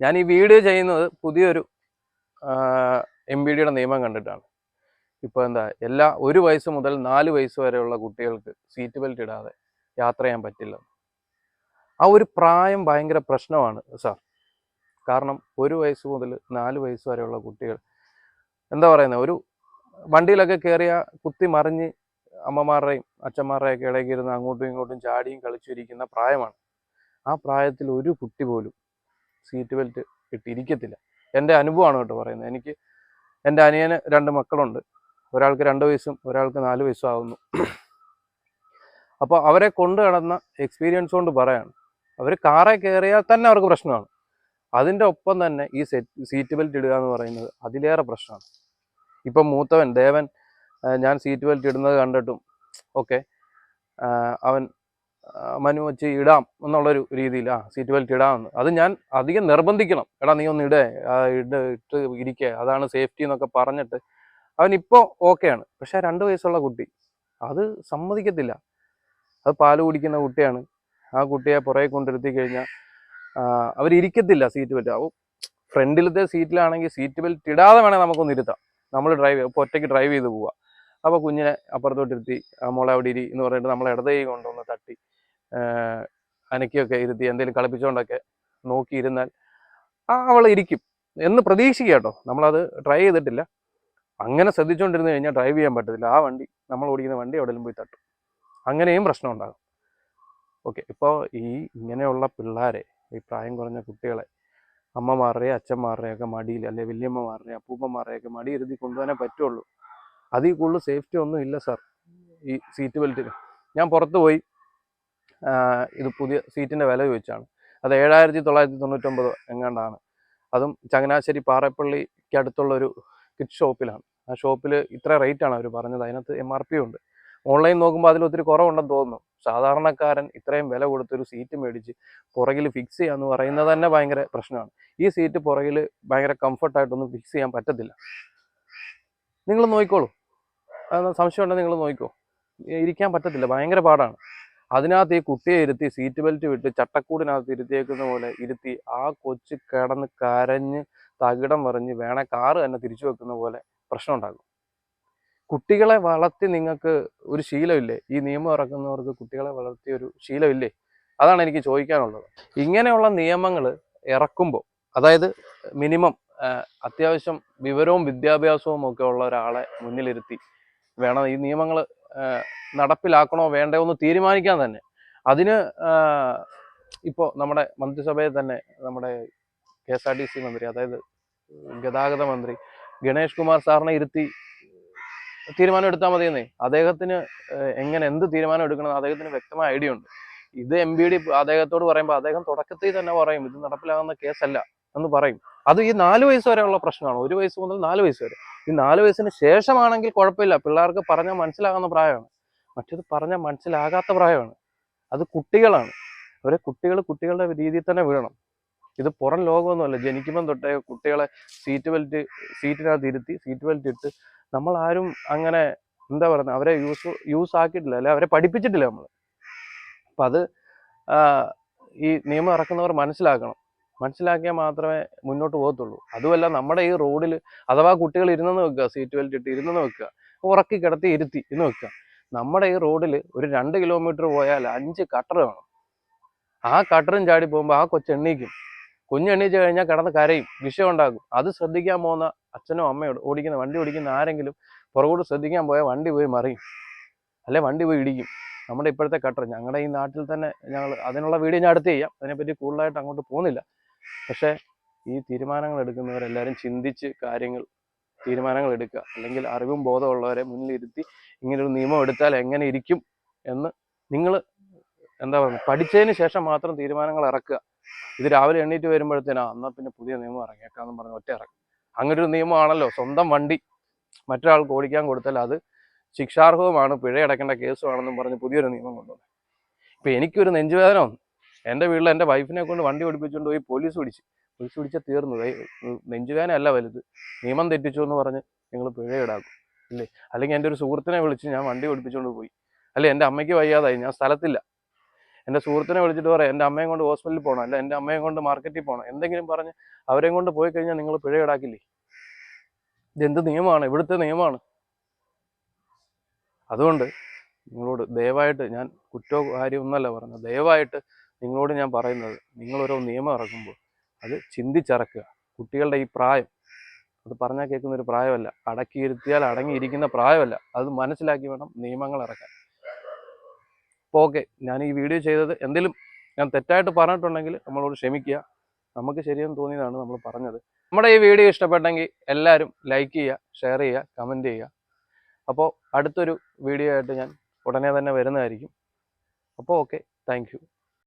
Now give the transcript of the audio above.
ഞാൻ ഈ വീഡിയോ ചെയ്യുന്നത് പുതിയൊരു എം ബി ഡിയുടെ നിയമം കണ്ടിട്ടാണ്. ഇപ്പോൾ എന്താ എല്ലാ ഒരു വയസ്സ് മുതൽ നാല് വയസ്സ് വരെയുള്ള കുട്ടികൾക്ക് സീറ്റ് ബെൽറ്റ് ഇടാതെ യാത്ര ചെയ്യാൻ പറ്റില്ല. ആ ഒരു പ്രായം ഭയങ്കര പ്രശ്നമാണ് സാർ. കാരണം ഒരു വയസ്സ് മുതൽ നാല് വയസ്സ് വരെയുള്ള കുട്ടികൾ എന്താ പറയുന്നത് ഒരു വണ്ടിയിലൊക്കെ കയറിയ കുത്തി മറിഞ്ഞ് അമ്മമാരുടെയും അച്ഛന്മാരുടെയും ഒക്കെ ഇടയ്ക്ക് ഇരുന്ന് അങ്ങോട്ടും ഇങ്ങോട്ടും ചാടിയും കളിച്ചിരിക്കുന്ന പ്രായമാണ്. ആ പ്രായത്തിൽ ഒരു കുട്ടി പോലും സീറ്റ് ബെൽറ്റ് ഇട്ടിരിക്കത്തില്ല. എന്റെ അനുഭവമാണ് കേട്ടോ പറയുന്നത്. എനിക്ക് എന്റെ അനിയന് രണ്ട് മക്കളുണ്ട്. ഒരാൾക്ക് രണ്ട് വയസ്സും ഒരാൾക്ക് നാല് വയസ്സും ആവുന്നു. അപ്പോൾ അവരെ കൊണ്ടു നടന്ന എക്സ്പീരിയൻസ് കൊണ്ട് പറയാണ്. അവർ കാറെ കയറിയാൽ തന്നെ അവർക്ക് പ്രശ്നമാണ്. അതിന്റെ ഒപ്പം തന്നെ ഈ സീറ്റ് ബെൽറ്റ് ഇടുക എന്ന് പറയുന്നത് അതിലേറെ പ്രശ്നമാണ്. ഇപ്പം മൂത്തവൻ ദേവൻ ഞാൻ സീറ്റ് ബെൽറ്റ് ഇടുന്നത് കണ്ടിട്ടും ഓക്കെ അവൻ മനു വെച്ച് ഇടാം എന്നുള്ളൊരു രീതിയിൽ ആ സീറ്റ് ബെൽറ്റ് ഇടാമെന്ന്. അത് ഞാൻ അധികം നിർബന്ധിക്കണം. എടാ നീ ഒന്ന് ഇടേ ആ, ഇട് ഇട്ട് ഇരിക്കുക അതാണ് സേഫ്റ്റി എന്നൊക്കെ പറഞ്ഞിട്ട് അവൻ ഇപ്പോൾ ഓക്കെയാണ് പക്ഷെ രണ്ട് വയസ്സുള്ള കുട്ടി അത് സമ്മതിക്കത്തില്ല. അത് പാൽ കുടിക്കുന്ന കുട്ടിയാണ്. ആ കുട്ടിയെ പുറകെ കൊണ്ടിരുത്തി കഴിഞ്ഞാൽ അവരിക്കത്തില്ല സീറ്റ് ബെൽറ്റ് അപ്പോൾ ഫ്രണ്ടിലത്തെ സീറ്റിലാണെങ്കിൽ സീറ്റ് ബെൽറ്റ് ഇടാതെ വേണേൽ നമുക്കൊന്ന് ഇരുത്താം. നമ്മൾ ഡ്രൈവ് ഇപ്പോൾ ഒറ്റയ്ക്ക് ഡ്രൈവ് ചെയ്ത് പോവുക അപ്പോൾ കുഞ്ഞിനെ അപ്പുറത്തോട്ടിരുത്തി മോളെ അവിടെ ഇരി എന്ന് പറഞ്ഞിട്ട് നമ്മൾ ഇടതേ കൊണ്ടുവന്ന് തട്ടി. അനക്കിയൊക്കെ ഇരുത്തി എന്തെങ്കിലും കളിപ്പിച്ചുകൊണ്ടൊക്കെ നോക്കിയിരുന്നാൽ ആ അവൾ ഇരിക്കും എന്ന് പ്രതീക്ഷിക്കുക കേട്ടോ. നമ്മളത് ട്രൈ ചെയ്തിട്ടില്ല. അങ്ങനെ ശ്രദ്ധിച്ചുകൊണ്ടിരുന്ന് കഴിഞ്ഞാൽ ഡ്രൈവ് ചെയ്യാൻ പറ്റത്തില്ല. ആ വണ്ടി നമ്മൾ ഓടിക്കുന്ന വണ്ടി എവിടെയെങ്കിലും പോയി തട്ടും. അങ്ങനെയും പ്രശ്നം ഉണ്ടാകും. ഓക്കെ ഇപ്പോൾ ഈ ഇങ്ങനെയുള്ള പിള്ളേരെ ഈ പ്രായം കുറഞ്ഞ കുട്ടികളെ അമ്മമാരുടെയും അച്ഛന്മാരുടെയൊക്കെ മടിയിൽ അല്ലെ വലിയമ്മമാരുടെയും അപ്പൂപ്പന്മാരുടെയൊക്കെ മടി ഇരുത്തി കൊണ്ടുപോകാനേ പറ്റുള്ളൂ. അതിൽ കൂടുതൽ സേഫ്റ്റി ഒന്നും ഇല്ല സാർ ഈ സീറ്റ് ബെൽറ്റിന് ഞാൻ പുറത്ത് പോയി ഇത് പുതിയ സീറ്റിന്റെ വില ചോദിച്ചാണ്. അത് ഏഴായിരത്തി തൊള്ളായിരത്തി തൊണ്ണൂറ്റൊമ്പത് എങ്ങാണ്ടാണ്. അതും ചങ്ങനാശ്ശേരി പാറപ്പള്ളിക്ക് അടുത്തുള്ള ഒരു കിറ്റ് ഷോപ്പിലാണ്. ആ ഷോപ്പിൽ ഇത്ര റേറ്റ് ആണ് അവർ പറഞ്ഞത്. അതിനകത്ത് എം ആർ പി ഉണ്ട്. ഓൺലൈൻ നോക്കുമ്പോൾ അതിൽ ഒത്തിരി കുറവുണ്ടെന്ന് തോന്നുന്നു. സാധാരണക്കാരൻ ഇത്രയും വില കൊടുത്തൊരു സീറ്റ് മേടിച്ച് പുറകിൽ ഫിക്സ് ചെയ്യാന്ന് പറയുന്നത് തന്നെ ഭയങ്കര പ്രശ്നമാണ്. ഈ സീറ്റ് പുറകിൽ ഭയങ്കര കംഫർട്ടായിട്ടൊന്നും ഫിക്സ് ചെയ്യാൻ പറ്റത്തില്ല. നിങ്ങൾ നോക്കിക്കോളൂ. സംശയമുണ്ടെങ്കിൽ നിങ്ങൾ നോക്കിക്കോ. ഇരിക്കാൻ പറ്റത്തില്ല. ഭയങ്കര പാടാണ്. അതിനകത്ത് ഈ കുട്ടിയെ ഇരുത്തി സീറ്റ് ബെൽറ്റ് വിട്ട് ചട്ടക്കൂടിനകത്ത് ഇരുത്തിയേക്കുന്ന പോലെ ഇരുത്തി ആ കൊച്ച് കിടന്ന് കരഞ്ഞ് തകിടം പറഞ്ഞ് വേണേ കാറ് തന്നെ തിരിച്ചു വെക്കുന്ന പോലെ പ്രശ്നം ഉണ്ടാകും. കുട്ടികളെ വളർത്തി നിങ്ങൾക്ക് ഒരു ശീലമില്ലേ? ഈ നിയമം ഇറക്കുന്നവർക്ക് കുട്ടികളെ വളർത്തിയ ഒരു ശീലമില്ലേ? അതാണ് എനിക്ക് ചോദിക്കാനുള്ളത്. ഇങ്ങനെയുള്ള നിയമങ്ങൾ ഇറക്കുമ്പോൾ അതായത് മിനിമം അത്യാവശ്യം വിവരവും വിദ്യാഭ്യാസവും ഒക്കെ ഉള്ള ഒരാളെ മുന്നിലിരുത്തി വേണം ഈ നിയമങ്ങൾ നടപ്പിലാക്കണോ വേണ്ടയോ എന്ന് തീരുമാനിക്കാൻ തന്നെ. അതിന് ഇപ്പോൾ നമ്മുടെ മന്ത്രിസഭയിൽ തന്നെ നമ്മുടെ K S R T C മന്ത്രി അതായത് ഗതാഗത മന്ത്രി ഗണേഷ് കുമാർ സാറിനെ ഇരുത്തി തീരുമാനം എടുത്താൽ മതിയെന്നേ. അദ്ദേഹത്തിന് എങ്ങനെ എന്ത് തീരുമാനം എടുക്കണം അദ്ദേഹത്തിന് വ്യക്തമായ ഐഡിയ ഉണ്ട്. ഇത് എം ബി ഡി അദ്ദേഹത്തോട് പറയുമ്പോൾ അദ്ദേഹം തുടക്കത്തിൽ തന്നെ പറയും ഇത് നടപ്പിലാകുന്ന കേസല്ല എന്ന് പറയും. അത് ഈ നാല് വയസ്സ് വരെയുള്ള പ്രശ്നമാണ്. ഒരു വയസ്സ് മുതൽ നാല് വയസ്സ് വരെ. ഈ നാല് വയസ്സിന് ശേഷമാണെങ്കിൽ കുഴപ്പമില്ല. പിള്ളേർക്ക് പറഞ്ഞാൽ മനസ്സിലാകുന്ന പ്രായമാണ്. മറ്റേത് പറഞ്ഞാൽ മനസ്സിലാകാത്ത പ്രായമാണ്. അത് കുട്ടികളാണ്. അവരെ കുട്ടികൾ കുട്ടികളുടെ രീതിയിൽ തന്നെ വീഴണം ഇത് പുറം ലോകമൊന്നുമല്ല. ജനിക്കുമ്പം തൊട്ടേ കുട്ടികളെ സീറ്റ് ബെൽറ്റ് സീറ്റിനകത്ത് ഇരുത്തി സീറ്റ് ബെൽറ്റ് ഇട്ട് നമ്മൾ ആരും അങ്ങനെ എന്താ പറയുന്നത് അവരെ യൂസ് യൂസ് ആക്കിയിട്ടില്ല. അല്ലെ അവരെ പഠിപ്പിച്ചിട്ടില്ല നമ്മൾ അപ്പം അത് ഈ നിയമം ഇറക്കുന്നവർ മനസ്സിലാക്കണം. മനസ്സിലാക്കിയാൽ മാത്രമേ മുന്നോട്ട് പോകത്തുള്ളൂ. അതുമല്ല നമ്മുടെ ഈ റോഡിൽ അഥവാ കുട്ടികൾ ഇരുന്നെന്ന് വെക്കുക സീറ്റ് ബെൽറ്റ് ഇട്ട് ഇരുന്നെന്ന് വെക്കുക ഉറക്കി കിടത്തി ഇരുത്തി എന്ന് വെക്കുക. നമ്മുടെ ഈ റോഡിൽ ഒരു രണ്ട് കിലോമീറ്റർ പോയാൽ അഞ്ച് കട്ടർ വേണം. ആ കട്ടറും ചാടി പോകുമ്പോൾ ആ കൊച്ചെണ്ണീക്കും കുഞ്ഞെണ്ണീച്ച് കഴിഞ്ഞാൽ കിടന്ന് കരയും വിഷയം ഉണ്ടാകും. അത് ശ്രദ്ധിക്കാൻ പോകുന്ന അച്ഛനോ അമ്മയോ ഓടിക്കുന്ന വണ്ടി ഓടിക്കുന്ന ആരെങ്കിലും പുറകോട്ട് ശ്രദ്ധിക്കാൻ പോയാൽ വണ്ടി പോയി മറിയും. അല്ലെ വണ്ടി പോയി ഇടിക്കും. നമ്മുടെ ഇപ്പോഴത്തെ കട്ടർ. ഞങ്ങളുടെ ഈ നാട്ടിൽ തന്നെ ഞങ്ങൾ അതിനുള്ള വീഡിയോ ഞാൻ അടുത്ത് ചെയ്യാം. അതിനെപ്പറ്റി കൂടുതലായിട്ട് അങ്ങോട്ട് പോകുന്നില്ല. പക്ഷേ ഈ തീരുമാനങ്ങൾ എടുക്കുന്നവരെല്ലാവരും ചിന്തിച്ച് കാര്യങ്ങൾ തീരുമാനങ്ങൾ എടുക്കുക അല്ലെങ്കിൽ അറിവും ബോധമുള്ളവരെ മുന്നിലിരുത്തി ഇങ്ങനൊരു നിയമം എടുത്താൽ എങ്ങനെ ഇരിക്കും എന്ന് നിങ്ങൾ എന്താ പറയുക പഠിച്ചതിന് ശേഷം മാത്രം തീരുമാനങ്ങൾ ഇറക്കുക. ഇത് രാവിലെ എണ്ണീറ്റ് വരുമ്പോഴത്തേനാ എന്നാൽ പിന്നെ പുതിയ നിയമം ഇറങ്ങിയേക്കാന്ന് പറഞ്ഞ് ഒറ്റ ഇറക്കും. അങ്ങനെ ഒരു നിയമമാണല്ലോ സ്വന്തം വണ്ടി. മറ്റൊരാൾക്ക് ഓടിക്കാൻ കൊടുത്താൽ അത് ശിക്ഷാർഹവുമാണ് പിഴയടക്കേണ്ട കേസുമാണെന്നും പറഞ്ഞ് പുതിയൊരു നിയമം കൊണ്ടുവന്നു. ഇപ്പൊ എനിക്കൊരു നെഞ്ചുവേദന വന്നു. എന്റെ വീട്ടിൽ എന്റെ വൈഫിനെ കൊണ്ട് വണ്ടി ഓടിപ്പിച്ചുകൊണ്ട് പോയി പോലീസ് പിടിച്ച്. പോലീസ് പിടിച്ചാൽ തീർന്നു. നെഞ്ചുവേനല്ല വലുത്. നിയമം തെറ്റിച്ചു എന്ന് പറഞ്ഞ് നിങ്ങൾ പിഴ ഈടാക്കും അല്ലേ അല്ലെങ്കിൽ എന്റെ ഒരു സുഹൃത്തിനെ വിളിച്ച് ഞാൻ വണ്ടി ഓടിപ്പിച്ചുകൊണ്ട് പോയി. അല്ലെ? എന്റെ അമ്മയ്ക്ക് വയ്യാതായി. ഞാൻ സ്ഥലത്തില്ല. എന്റെ സുഹൃത്തിനെ വിളിച്ചിട്ട് പറയാം എന്റെ അമ്മയും കൊണ്ട് ഹോസ്പിറ്റലിൽ പോകണം അല്ല എന്റെ അമ്മയും കൊണ്ട് മാർക്കറ്റിൽ പോകണം എന്തെങ്കിലും പറഞ്ഞ് അവരെയും കൊണ്ട് പോയി കഴിഞ്ഞാൽ നിങ്ങൾ പിഴ ഈടാക്കില്ലേ ഇതെന്ത് നിയമമാണ്? ഇവിടുത്തെ നിയമമാണ്. അതുകൊണ്ട് നിങ്ങളോട് ദയവായിട്ട് ഞാൻ കുറ്റോ കാര്യമൊന്നുമല്ല പറഞ്ഞത്. ദയവായിട്ട് നിങ്ങളോട് ഞാൻ പറയുന്നത് നിങ്ങളോരോ നിയമം ഇറക്കുമ്പോൾ അത് ചിന്തിച്ചിറക്കുക. കുട്ടികളുടെ ഈ പ്രായം അത് പറഞ്ഞാൽ കേൾക്കുന്ന ഒരു പ്രായമല്ല. അടക്കിയിരുത്തിയാൽ അടങ്ങിയിരിക്കുന്ന പ്രായമല്ല. അത് മനസ്സിലാക്കി വേണം നിയമങ്ങൾ ഇറക്കാൻ. അപ്പോൾ ഓക്കെ ഞാൻ ഈ വീഡിയോ ചെയ്തത് എന്തെങ്കിലും ഞാൻ തെറ്റായിട്ട് പറഞ്ഞിട്ടുണ്ടെങ്കിൽ നമ്മളോട് ക്ഷമിക്കുക. നമുക്ക് ശരിയെന്ന് തോന്നിയതാണ് നമ്മൾ പറഞ്ഞത്. നമ്മുടെ ഈ വീഡിയോ ഇഷ്ടപ്പെട്ടെങ്കിൽ എല്ലാവരും ലൈക്ക് ചെയ്യുക ഷെയർ ചെയ്യുക കമന്റ് ചെയ്യുക. അപ്പോൾ അടുത്തൊരു വീഡിയോ ആയിട്ട് ഞാൻ ഉടനെ തന്നെ വരുന്നതായിരിക്കും. അപ്പോൾ ഓക്കെ താങ്ക്